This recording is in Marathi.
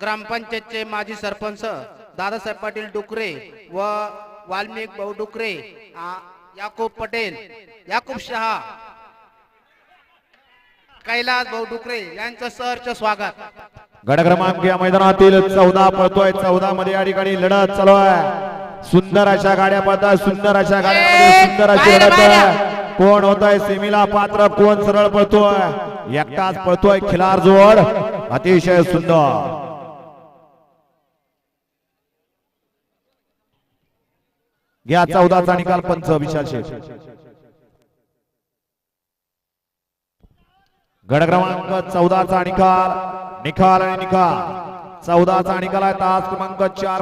ग्रामपंचायतचे माजी सरपंच दादासाहेब पाटील डुकरे व वाल्मिक भाऊ डुकरे याकूब पटेल याकूब शहा कैलास भाऊ डुकरे यांचं सहर्ष स्वागत. गड क्रमांक या मैदानातील चौदा पळतोय. चौदा मध्ये या ठिकाणी लढत चालू आहे. सुंदर अशा गाड्या पळतात सुंदर अशा गाड्यांमध्ये सुंदर अशी लढत. आहे कोण होत आहे सेमीला पात्र कोण सरळ पळतोय? एकटाच पळतोय खिलार जोड. अतिशय सुंदर. घ्या चौदाचा निकाल पंच विशाल शेठ. गड क्रमांक चौदाचा निकाल निकाल आणि निकाल. चौदाचा निकाल आहे तास क्रमांक चार